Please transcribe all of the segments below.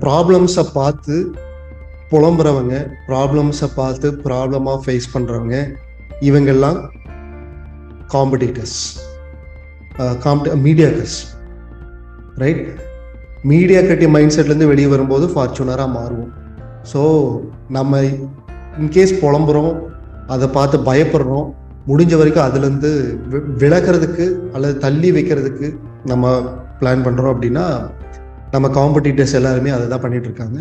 ப்ராப்ளம்ஸை பார்த்து புலம்புறவங்க ப்ராப்ளம்ஸை பார்த்து ப்ராப்ளமாக ஃபேஸ் பண்ணுறவங்க இவங்கெல்லாம் காம்படிட்டர்ஸ் காம்படி மீடியாக்கர்ஸ் ரைட் மீடியா கட்டி மைண்ட் செட்லேருந்து வெளியே வரும்போது ஃபார்ச்சுனராக மாறுவோம். ஸோ நம்ம இன்கேஸ் புலம்புறோம் அதை பார்த்து பயப்படுறோம் முடிஞ்ச வரைக்கும் அதுலேருந்து வி- விலகிறதுக்கு அல்லது தள்ளி வைக்கிறதுக்கு நம்ம பிளான் பண்ணுறோம் அப்படின்னா நம்ம காம்படிட்டர்ஸ் எல்லாருமே அதை தான் பண்ணிட்டு இருக்காங்க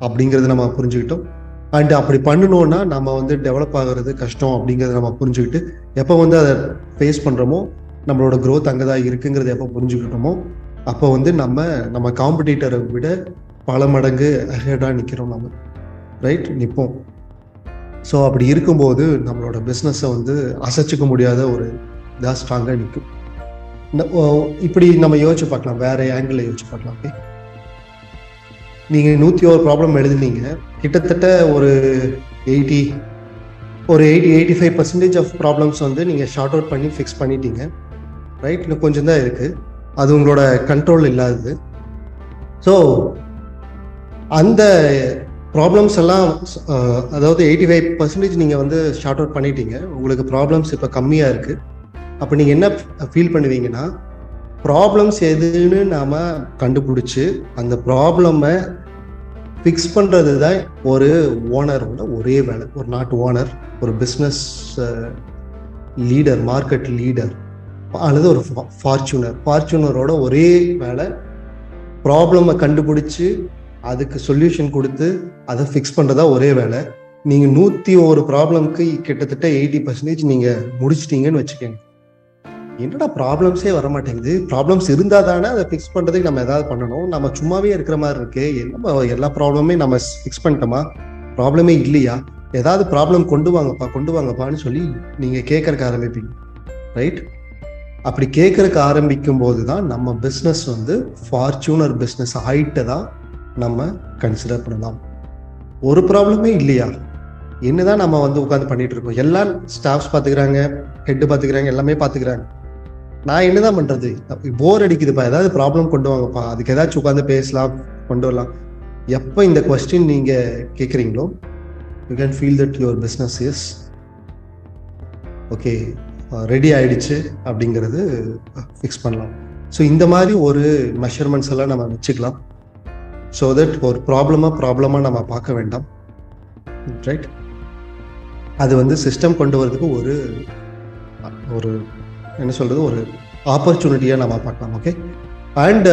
அப்படிங்கிறத நம்ம புரிஞ்சுக்கிட்டோம். அண்ட் அப்படி பண்ணணும்னா நம்ம வந்து டெவலப் ஆகிறது கஷ்டம் அப்படிங்கிறத நம்ம புரிஞ்சுக்கிட்டு எப்போ வந்து அதை ஃபேஸ் பண்ணுறோமோ நம்மளோட க்ரோத் அங்கே தான் இருக்குங்கிறத எப்போ புரிஞ்சுக்கிட்டோமோ அப்போ வந்து நம்ம நம்ம காம்படிட்டரை விட பல மடங்கு அஹேடாக நிற்கிறோம் நம்ம. ரைட் நிற்போம் ஸோ அப்படி இருக்கும்போது நம்மளோட பிஸ்னஸை வந்து அசைச்சிக்க முடியாத ஒரு இதாக ஸ்ட்ராங்காக நிற்கும் இப்படி நம்ம யோசிச்சு பார்க்கலாம். வேற ஆங்கிள் யோசிச்சு பார்க்கலாம். ஓகே நீங்கள் நூற்றி ஒரு ப்ராப்ளம் எழுதுனீங்க. கிட்டத்தட்ட ஒரு எயிட்டி ஒரு eighty eighty five percentage of problems வந்து நீங்கள் ஷார்ட் அவுட் பண்ணி ஃபிக்ஸ் பண்ணிட்டீங்க. ரைட் இன்னும் கொஞ்சம் தான் இருக்குது அது உங்களோட கண்ட்ரோல் இல்லாதது. ஸோ அந்த ப்ராப்ளம்ஸ் எல்லாம் அதாவது எயிட்டி ஃபைவ் பர்சன்டேஜ் நீங்கள் வந்து ஷார்ட் அவுட் பண்ணிட்டீங்க. உங்களுக்கு ப்ராப்ளம்ஸ் இப்போ கம்மியாக இருக்குது அப்போ நீங்கள் என்ன ஃபீல் பண்ணுவீங்கன்னா ப்ராப்ளம்ஸ் எதுன்னு நாம் கண்டுபிடிச்சி அந்த ப்ராப்ளமை ஃபிக்ஸ் பண்ணுறது தான் ஒரு ஓனரோட ஒரே வேலை. ஒரு நாட்டு ஓனர் ஒரு பிஸ்னஸ் லீடர் மார்க்கெட் லீடர் அல்லது ஒரு ஃபார்ச்சுனர் ஃபார்ச்சுனரோட ஒரே வேலை ப்ராப்ளமை கண்டுபிடிச்சி அதுக்கு சொல்யூஷன் கொடுத்து அதை ஃபிக்ஸ் பண்ணுறதா ஒரே வேலை. நீங்கள் நூற்றி ஒரு ப்ராப்ளம்க்கு கிட்டத்தட்ட எயிட்டி பர்சன்டேஜ் நீங்கள் முடிச்சிட்டீங்கன்னு வச்சுக்கோங்க. என்னடா ப்ராப்ளம்ஸே வர மாட்டேங்குது ப்ராப்ளம்ஸ் இருந்தால் தானே அதை ஃபிக்ஸ் பண்ணுறதுக்கு நம்ம ஏதாவது பண்ணணும். நம்ம சும்மாவே இருக்கிற மாதிரி இருக்கு. என்ன எல்லா ப்ராப்ளமே நம்ம ஃபிக்ஸ் பண்ணிட்டோமா? ப்ராப்ளமே இல்லையா? ஏதாவது ப்ராப்ளம் கொண்டு வாங்கப்பா கொண்டு வாங்கப்பான்னு சொல்லி நீங்கள் கேட்கறக்கு ஆரம்பிப்பீங்க. ரைட் அப்படி கேட்கறக்கு ஆரம்பிக்கும் போது தான் நம்ம பிஸ்னஸ் வந்து ஃபார்ச்சூனர் பிஸ்னஸ் ஆயிட்டு தான் நம்ம கன்சிடர் பண்ணலாம். ஒரு ப்ராப்ளமே இல்லையா? என்னதான் நம்ம வந்து உட்காந்து பண்ணிட்டு இருக்கோம். எல்லாம் ஸ்டாஃப்ஸ் பார்த்துக்கிறாங்க ஹெட்டு பார்த்துக்கிறாங்க எல்லாமே பார்த்துக்கிறாங்க. நான் என்னதான் பண்றது? போர் அடிக்குதுப்பா. ஏதாவது ப்ராப்ளம் கொண்டு வாங்கப்பா. அதுக்கு ஏதாச்சும் உட்காந்து பேசலாம் கொண்டு வரலாம். எப்போ இந்த கொஸ்டின் நீங்க கேட்குறீங்களோ you can feel that your business is okay ready ஆயிடுச்சு அப்படிங்கிறது ஃபிக்ஸ் பண்ணலாம். ஸோ இந்த மாதிரி ஒரு மெஷர்மெண்ட்ஸ் எல்லாம் நம்ம வச்சுக்கலாம். ஸோ தட் ஒரு ப்ராப்ளமாக ப்ராப்ளமாக நம்ம பார்க்க வேண்டாம். ரைட் அது வந்து சிஸ்டம் கொண்டு வரதுக்கு ஒரு ஒரு என்ன சொல்கிறது ஒரு ஆப்பர்ச்சுனிட்டியாக நம்ம பார்க்கலாம் ஓகே அண்ட்